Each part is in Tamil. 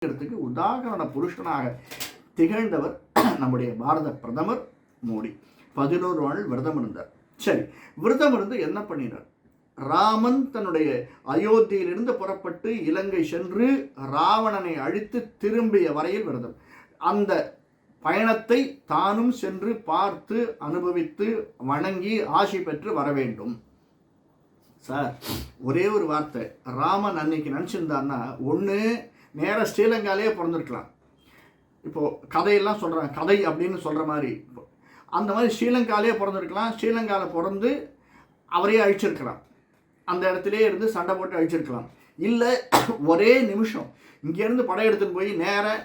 இருக்கிறதுக்கு உதாகரண புருஷனாக திகழ்ந்தவர் நம்முடைய பாரத பிரதமர் மோடி. பதினோரு நாள் விரதம் இருந்தார். சரி விரதம் இருந்து என்ன பண்ணினார்? ராமன் தன்னுடைய அயோத்தியிலிருந்து புறப்பட்டு இலங்கை சென்று ராவணனை அழித்து திரும்பிய வரையில் விரதம். அந்த பயணத்தை தானும் சென்று பார்த்து அனுபவித்து வணங்கி ஆசி பெற்று வர வேண்டும். சார் ஒரே ஒரு வார்த்தை. ராமன் அன்னைக்கு நினச்சிருந்தான்னா ஒன்று நேராக ஸ்ரீலங்காலேயே பிறந்திருக்கலாம். இப்போது கதையெல்லாம் சொல்கிறாங்க கதை அப்படின்னு சொல்கிற மாதிரி. அந்த மாதிரி ஸ்ரீலங்காலேயே பிறந்திருக்கலாம். ஸ்ரீலங்காவில் பிறந்து அவரே அழிச்சிருக்கலாம். அந்த இடத்துலே இருந்து சண்டை போட்டு அழிச்சிருக்கலாம். இல்லை ஒரே நிமிஷம். இங்கேருந்து படையெடுத்துன்னு போய் நேராக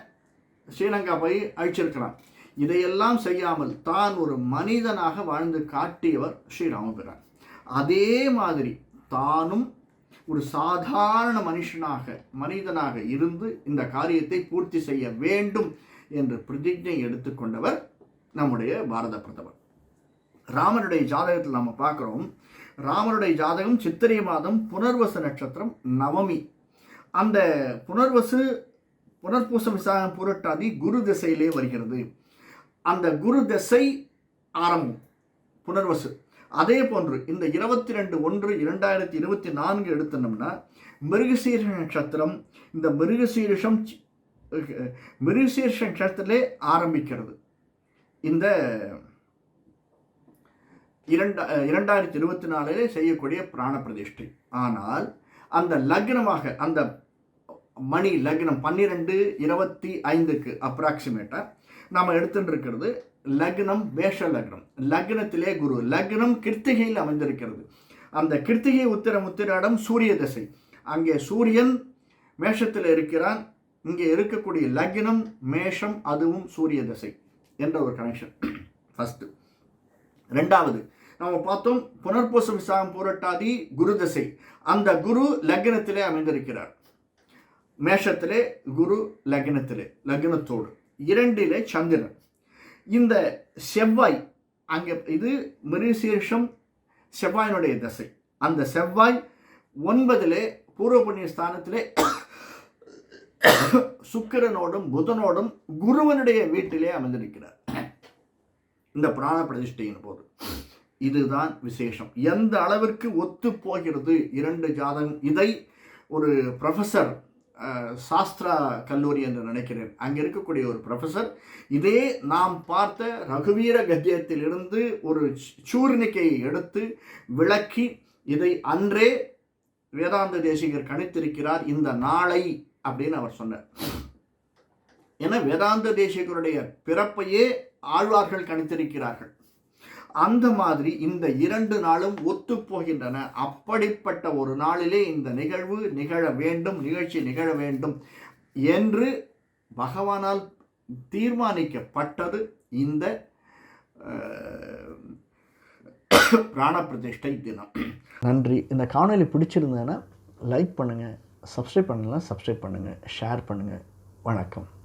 ஸ்ரீலங்கா போய் அழிச்சிருக்கலாம். இதையெல்லாம் செய்யாமல் தான் ஒரு மனிதனாக வாழ்ந்து காட்டியவர் ஸ்ரீராமபிரான். அதே மாதிரி தானும் ஒரு சாதாரண மனுஷனாக மனிதனாக இருந்து இந்த காரியத்தை பூர்த்தி செய்ய வேண்டும் என்று பிரதிஜை எடுத்துக்கொண்டவர் நம்முடைய பாரத பிரதமர். ராமனுடைய ஜாதகத்தில் நம்ம பார்க்குறோம். ராமனுடைய ஜாதகம் சித்திரை மாதம் புனர்வசு நட்சத்திரம் நவமி. அந்த புனர்வசு புனர்பூச விசாகம் புரட்டாதி குரு திசையிலே வருகிறது. அந்த குரு திசை ஆரம்பம் புனர்வசு. அதே போன்று இந்த இருபத்தி ரெண்டு ஒன்று இரண்டாயிரத்தி இருபத்தி நான்கு எடுத்தோம்னா மிருகசீர்ஷ நட்சத்திரம் இந்த மிருகசீரிஷம் மிருகசீர்ஷ நட்சத்திரத்திலே ஆரம்பிக்கிறது. இந்த இரண்டா இரண்டாயிரத்தி இருபத்தி நாலிலே செய்யக்கூடிய பிராண பிரதிஷ்டை. ஆனால் அந்த லக்னமாக அந்த மணி லக்னம் பன்னிரெண்டு இருபத்தி ஐந்துக்கு அப்ராக்சிமேட்டாக நாம் எடுத்துட்டு இருக்கிறது லக்னம் வேஷ லக்னம். லக்னத்திலே குரு. லக்னம் கிருத்திகையில் அமைந்திருக்கிறது. அந்த கிருத்திகை உத்திரம் உத்திராடம் சூரிய தசை. அங்கே சூரியன் மேஷத்தில் இருக்கிறான். இங்கே இருக்கக்கூடிய லக்னம் மேஷம் அதுவும் சூரிய தசை என்ற ஒரு கனெக்ஷன் ஃபஸ்ட்டு ரெண்டாவது நம்ம பார்த்தோம் புனர்பூச விசாகம் பூரட்டாதி குரு தசை. அந்த குரு லக்னத்திலே அமைந்திருக்கிறார். மேஷத்திலே குரு லக்னத்திலே லக்னத்தோடு. இரண்டிலே சந்திரன். இந்த செவ்வாய் அங்கே இது மிருசீர்ஷம் செவ்வாயினுடைய தசை. அந்த செவ்வாய் ஒன்பதிலே பூர்வ புண்ணிய ஸ்தானத்திலே சுக்கிரனோடும் புதனோடும் குருவனுடைய வீட்டிலே அமைந்திருக்கிறார் இந்த பிராண பிரதிஷ்டையின் போது. இதுதான் விசேஷம். எந்த அளவிற்கு ஒத்து போகிறது இரண்டு ஜாதகம். இதை ஒரு ப்ரொஃபஸர் சாஸ்திரா கல்லூரி என்று நினைக்கிறேன். அங்கே இருக்கக்கூடிய ஒரு ப்ரொஃபஸர் இதே நாம் பார்த்த ரகுவீர கத்தியத்திலிருந்து ஒரு சூர்ணிக்கையை எடுத்து விளக்கி இதை அன்றே வேதாந்த தேசிகர் கணித்திருக்கிறார் இந்த நாளை அப்படின்னு அவர் சொன்னார். என வேதாந்த தேசிகருடைய பிறப்பையே ஆழ்வார்கள் கணித்திருக்கிறார்கள். அந்த மாதிரி இந்த இரண்டு நாளும் ஒத்து போகின்றன. அப்படிப்பட்ட ஒரு நாளிலே இந்த நிகழ்வு நிகழ வேண்டும் நிகழ்ச்சி நிகழ வேண்டும் என்று பகவானால் தீர்மானிக்கப்பட்டது இந்த அஹ், பிராண பிரதிஷ்டை தினம். நன்றி. இந்த காணொலி பிடிச்சிருந்தேன்னா லைக் பண்ணுங்கள் சப்ஸ்கிரைப் பண்ணலாம் சப்ஸ்கிரைப் பண்ணுங்கள் ஷேர் பண்ணுங்கள் வணக்கம்.